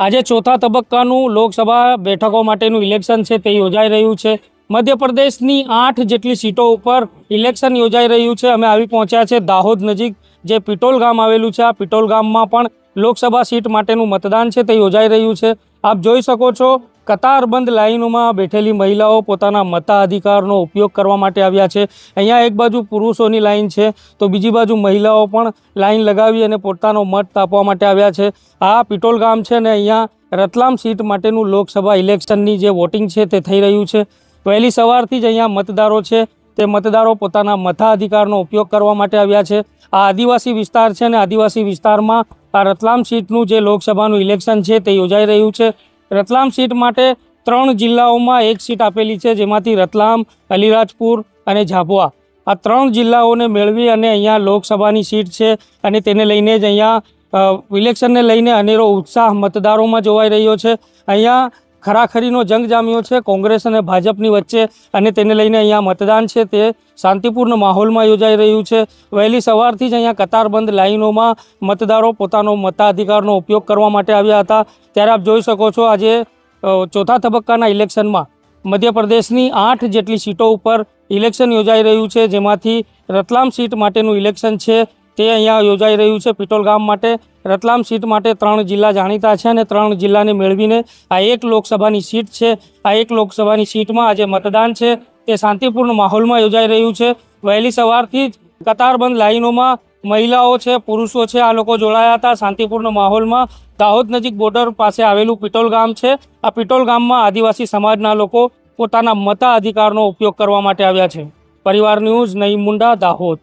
આજે ચોથા તબક્કાનું લોકસભા બેઠકો માટેનું ઇલેક્શન છે, તે યોજાઈ રહ્યું છે. મધ્યપ્રદેશની આઠ જેટલી સીટો ઉપર ઇલેક્શન યોજાઈ રહ્યું છે. અમે આવી પહોંચ્યા છે દાહોદ નજીક, જે પિટોલ ગામ આવેલું છે. આ પિટોલ ગામમાં પણ લોકસભા સીટ માટેનું મતદાન છે, તે યોજાઈ રહ્યું છે. આપ જોઈ શકો છો કતારબંધ લાઇનોમાં બેઠેલી મહિલાઓ પોતાના મતાધિકારનો ઉપયોગ કરવા માટે આવ્યા છે. અહીંયા એક બાજુ પુરુષોની લાઇન છે, તો બીજી બાજુ મહિલાઓ પણ લાઇન લગાવી અને પોતાનો મત આપવા માટે આવ્યા છે. આ પિટોલ ગામ છે ને અહીંયા રતલામ સીટ માટેનું લોકસભા ઇલેક્શનની જે વોટિંગ છે તે થઈ રહ્યું છે. વહેલી સવારથી જ અહીંયા મતદારો છે, તે મતદારો પોતાના મતાધિકારનો ઉપયોગ કરવા માટે આવ્યા છે. આ આદિવાસી વિસ્તાર છે અને આદિવાસી વિસ્તારમાં આ રતલામ સીટનું જે લોકસભાનું ઇલેક્શન છે તે યોજાઈ રહ્યું છે. રતલામ સીટ માટે ત્રણ જિલ્લાઓમાં એક સીટ આપેલી છે, જેમાંથી રતલામ, અલીરાજપુર અને ઝાબુઆ. આ ત્રણ જિલ્લાઓને મેળવી અને અહીંયા લોકસભાની સીટ છે અને તેને લઈને જ અહીંયા ઇલેક્શનને લઈને અનેરો ઉત્સાહ મતદારોમાં જોવાઈ રહ્યો છે. અહીંયા ખરાખરીનો જંગ જામ્યો છે. કોંગ્રેસ અને ભાજપની વચ્ચે અને તેને લઈને અહીંયા મતદાન છે. તે શાંતિપૂર્ણ માહોલમાં યોજાઈ રહ્યું છે. વહેલી સવારથી જ અહીંયા કતારબંધ લાઈનોમાં મતદારો પોતાનો મતાધિકારનો ઉપયોગ કરવા માટે આવ્યા હતા. ત્યારે આપ જોઈ શકો છો આજે ચોથા તબક્કાના ઇલેક્શનમાં મધ્યપ્રદેશની આઠ જેટલી સીટો ઉપર ઇલેક્શન યોજાઈ રહ્યું છે. જેમાંથી રતલામ સીટ માટેનું ઇલેક્શન છે. તે અહીંયા યોજાઈ રહ્યું છે પિટોલ ગામ માટે. રતલામ સીટ માટે ત્રણ જિલ્લા જાણીતા છે અને ત્રણ જિલ્લાને મેળવીને આ એક લોકસભાની સીટ છે. આ એક લોકસભાની સીટમાં આજે મતદાન છે. તે શાંતિપૂર્ણ માહોલમાં યોજાઈ રહ્યું છે. વહેલી સવારથી જ કતારબંધ લાઈનોમાં મહિલાઓ છે, પુરુષો છે, આ લોકો જોડાયા હતા. શાંતિપૂર્ણ માહોલમાં દાહોદ નજીક બોર્ડર પાસે આવેલું પિટોલ ગામ છે. આ પિટોલ ગામમાં આદિવાસી સમાજના લોકો પોતાના મતાધિકારનો ઉપયોગ કરવા માટે આવ્યા છે. પરિવાર ન્યૂઝ નઈ મુંડા, દાહોદ.